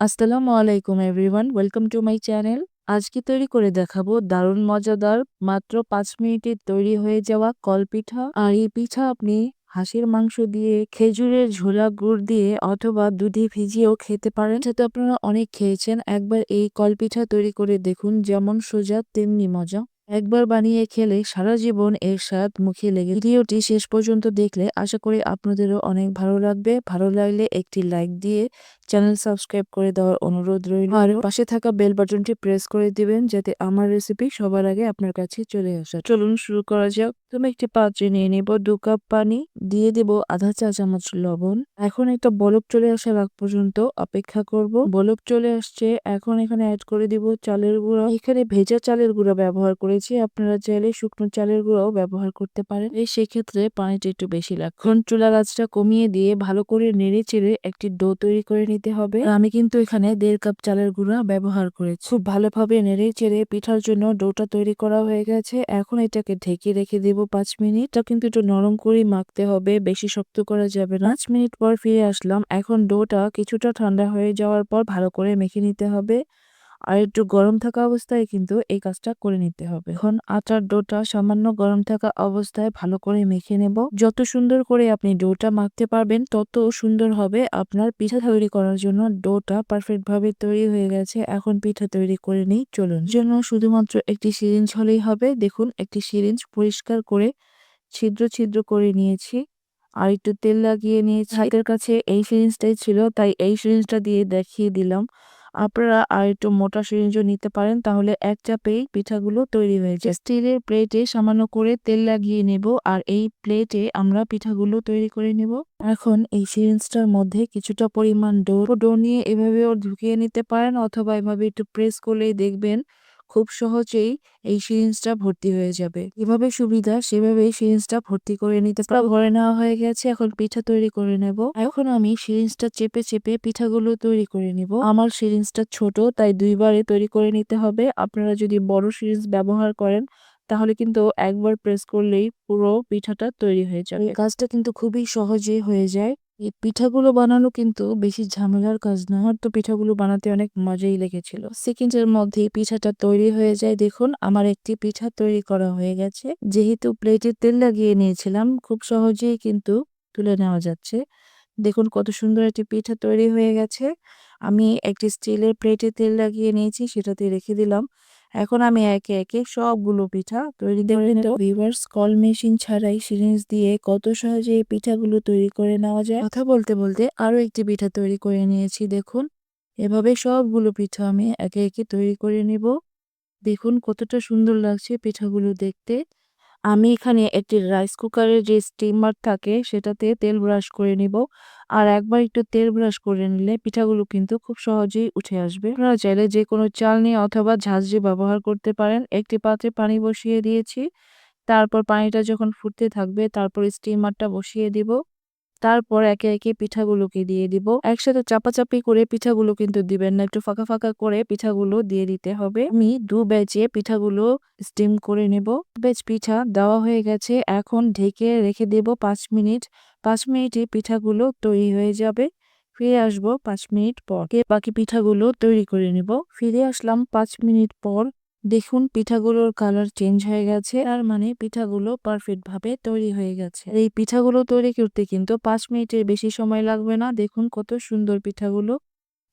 আসসালামু আলাইকুম everyone, welcome to my channel. আজকে তৈরি করে দেখাবো দারুণ মজাদার, মাত্র পাঁচ মিনিটে তৈরি হয়ে যাওয়া কল পিঠা আর এই পিঠা আপনি হাঁসের মাংস দিয়ে, খেজুরের ঝোলা গুড় দিয়ে অথবা দুধে ভিজিয়েও খেতে পারেন। সেটা আপনারা অনেক খেয়েছেন। একবার এই কল পিঠা তৈরি করে দেখুন, যেমন সোজা তেমনি মজা। একবার বানিয়ে খেলে সারা জীবন এর স্বাদ মুখে লেগে ভিডিওটি শেষ পর্যন্ত দেখলে আশা করি আপনাদেরও অনেক ভালো লাগবে। ভালো লাগলে একটি লাইক দিয়ে চ্যানেল সাবস্ক্রাইব করে দেওয়ার অনুরোধ রইল। আর পাশে থাকা বেল বাটনটি প্রেস করে দিবেন যাতে আমার রেসিপি সবার আগে আপনার কাছে চলে আসে। চলুন শুরু করা যাক। তুমি একটি পাত্রে নিয়ে নেব দু কাপ পানি, দিয়ে দেব আধা চা চামচ লবণ। এখন একটা বলক চলে আসার আগ পর্যন্ত অপেক্ষা করব। বলক চলে আসছে, এখন এখানে অ্যাড করে দিব চালের গুঁড়া। এখানে ভেজা চালের গুঁড়া ব্যবহার করেছি আপনারা চাইলে শুকনো চালের গুঁড়াও ব্যবহার করতে পারেন। এই সেক্ষেত্রে পানিটা একটু বেশি লাগবে চুলা গাছটা কমিয়ে দিয়ে ভালো করে নেড়ে চেড়ে একটি ডো তৈরি করে নিতে হবে। আমি কিন্তু এখানে দেড় কাপ চালের গুঁড়া ব্যবহার করেছি। খুব ভালোভাবে নেড়ে চেড়ে পিঠার জন্য ডোটা তৈরি করা হয়ে গেছে। এখন এটাকে ঢেকে রেখে দেব পাঁচ মিনিট। এটা কিন্তু একটু নরম করে মাখতে হবে, বেশি শক্ত করা যাবে না। পাঁচ মিনিট পর ফিরে আসলাম। এখন ডোটা কিছুটা ঠান্ডা হয়ে যাওয়ার পর ভালো করে মেখে নিতে হবে। আর একটু গরম থাকা অবস্থায় কিন্তু এই কাজটা করে নিতে হবে। এখন আটার ডোটা সামান্য গরম থাকা অবস্থায় ভালো করে মেখে নেব। যত সুন্দর করে আপনি ডোটা মাখতে পারবেন, তত সুন্দর হবে আপনার পিঠা তৈরি করার জন্য। ডোটা পারফেক্ট ভাবে তৈরি হয়ে গেছে, এখন পিঠা তৈরি করে নিই। চলুন। জন্য শুধুমাত্র একটি সিরিঞ্জ হলেই হবে। দেখুন, একটি সিরিঞ্জ পরিষ্কার করে ছিদ্র ছিদ্র করে নিয়েছি। আর একটু তেল লাগিয়ে নিয়েছি। হাতের কাছে এই সিরিঞ্জটাই ছিল, তাই এই সিরিঞ্জটা দিয়ে দেখিয়ে দিলাম। আপনারা আর একটু মোটা সিরিঞ্জও নিতে পারেন, তাহলে এক চাপেই পিঠাগুলো তৈরি হয়ে যায়। স্টিলের প্লেটে সামান্য করে তেল লাগিয়ে নেব আর এই প্লেটে আমরা পিঠাগুলো তৈরি করে নেব। এখন এই সিরিঞ্জটার মধ্যে কিছুটা পরিমাণ ডো ডো নিয়ে এভাবেও ঢুকিয়ে নিতে পারেন অথবা এভাবে একটু প্রেস করলেই দেখবেন খুব সহজেই এই সিরিঞ্জটা ভর্তি হয়ে যাবে। এভাবে সুবিধা, সেভাবেই সিরিঞ্জটা ভর্তি করে নিতে ঘরে নেওয়া হয়ে গেছে, এখন পিঠা তৈরি করে নেব। এখন আমি সিরিঞ্জটা চেপে চেপে পিঠাগুলো তৈরি করে নিব। আমার সিরিঞ্জটা ছোট, তাই দুইবারে তৈরি করে নিতে হবে। আপনারা যদি বড় সিরিঞ্জ ব্যবহার করেন, তাহলে কিন্তু একবার প্রেস করলেই পুরো পিঠাটা তৈরি হয়ে যাবে। কাজটা কিন্তু খুবই সহজেই হয়ে যায়। এই পিঠাগুলো বানানো কিন্তু বেশি ঝামেলার কাজ না আমার তো পিঠাগুলো বানাতে অনেক মজাই লেগেছিল। সেকেন্ডের মধ্যে পিঠাটা তৈরি হয়ে যায়। দেখুন, আমার একটি পিঠা তৈরি করা হয়ে গেছে। যেহেতু প্লেটে তেল লাগিয়ে নিয়েছিলাম, খুব সহজেই কিন্তু তুলে নেওয়া যাচ্ছে। দেখুন, কত সুন্দর একটি পিঠা তৈরি হয়ে গেছে। আমি একটি স্টিলের প্লেটে তেল লাগিয়ে নিয়েছি, সেটাতে রেখে দিলাম। এখন আমি একে একে সবগুলো পিঠা তৈরি করে নেব। ভিভার্স কল মেশিন ছাড়াই সিরিঞ্জ দিয়ে কত সহজে এই পিঠাগুলো তৈরি করে নেওয়া যায়। কথা বলতে বলতে আরও একটি পিঠা তৈরি করে নিয়েছি দেখুন। এভাবে সবগুলো পিঠা আমি একে একে তৈরি করে নেব। দেখুন কতটা সুন্দর লাগছে পিঠাগুলো দেখতে। আমি এখানে একটি রাইস কুকারের যে স্টিমার থাকে, সেটাতে তেল ব্রাশ করে নিব। আর একবার একটু তেল ব্রাশ করে নিলে পিঠাগুলো কিন্তু খুব সহজেই উঠে আসবে। আপনারা চাইলে যে কোনো চাল নিয়ে অথবা ঝাঁঝরি ব্যবহার করতে পারেন। একটি পাত্রে পানি বসিয়ে দিয়েছি। তারপর পানিটা যখন ফুটতে থাকবে, তারপর স্টিমারটা বসিয়ে দিব। তারপর একে একে পিঠাগুলোকে দিয়ে দিব। একসাথে চাপাচাপি করে পিঠাগুলো কিন্তু দিবেন না, একটু ফাঁকা ফাঁকা করে পিঠাগুলো দিয়ে দিতে হবে। আমি দু ব্যাচে পিঠাগুলো স্টিম করে নেব। ব্যাচ পিঠা দেওয়া হয়ে গেছে। এখন ঢেকে রেখে দেব পাঁচ মিনিট। পাঁচ মিনিটে পিঠাগুলো তৈরি হয়ে যাবে। ফিরে আসব পাঁচ মিনিট পর। বাকি পিঠাগুলো তৈরি করে নেব। ফিরে আসলাম পাঁচ মিনিট পর। দেখুন পিঠাগুলোর কালার চেঞ্জ হয়ে গেছে আর মানে পিঠাগুলো পারফেক্ট ভাবে তৈরি হয়ে গেছে। এই পিঠাগুলো তৈরি করতে কিন্তু পাঁচ মিনিটের বেশি সময় লাগবে না। দেখুন কত সুন্দর পিঠাগুলো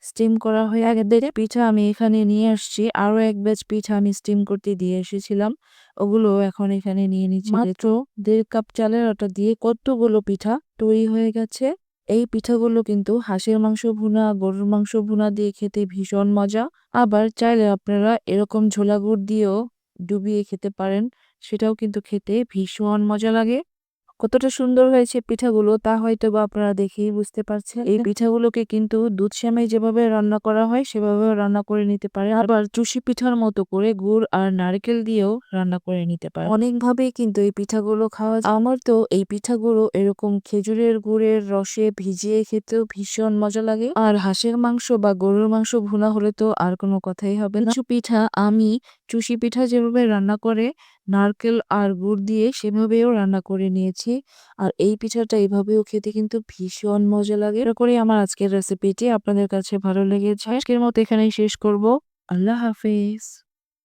স্টিম করা হয়ে গেছে। পিঠা আমি এখানে নিয়ে আসছি। আরও এক ব্যাচ পিঠা আমি স্টিম করতে দিয়ে এসেছিলাম। ওগুলো এখন এখানে নিয়ে নিচ্ছি। মাত্র দেড় কাপ চালের আটা দিয়ে কতগুলো পিঠা তৈরি হয়ে গেছে। এই পিঠাগুলো কিন্তু হাঁসের মাংস ভুনা, গরুর মাংস ভুনা দিয়ে খেতে ভীষণ মজা। আবার চাইলে আপনারা এরকম ঝোলা গুড় দিয়েও ডুবিয়ে খেতে পারেন। সেটাও কিন্তু খেতে ভীষণ মজা লাগে। কতটা সুন্দর হয়েছে পিঠাগুলো তা হয়তো বা আপনারা দেখেই বুঝতে পারছেন। এই পিঠাগুলোকে কিন্তু দুধ শ্যামে যেভাবে রান্না করা হয় সেভাবে রান্না করে নিতে পারে। আবার চুষি পিঠার মতো করে গুড় আর নারকেল দিয়েও রান্না করে নিতে পারে। অনেকভাবেই কিন্তু এই পিঠাগুলো খাওয়া যায়। আমার তো এই পিঠাগুলো এরকম খেজুরের গুড়ের রসে ভিজিয়ে খেতেও ভীষণ মজা লাগে। আর হাঁসের মাংস বা গরুর মাংস ভুনা হলে তো আর কোনো কথাই হবে না। কিছু পিঠা আমি চুষি পিঠা যেভাবে রান্না করে নারকেল আর গুড় দিয়ে সেভাবেও রান্না করে নিয়েছি। আর এই পিঠাটা এভাবেও খেতে কিন্তু ভীষণ মজা লাগে। এটা করে আমার আজকের রেসিপিটি আপনাদের কাছে ভালো লেগেছে। আজকের মতো এখানেই শেষ করব। আল্লাহ হাফেজ।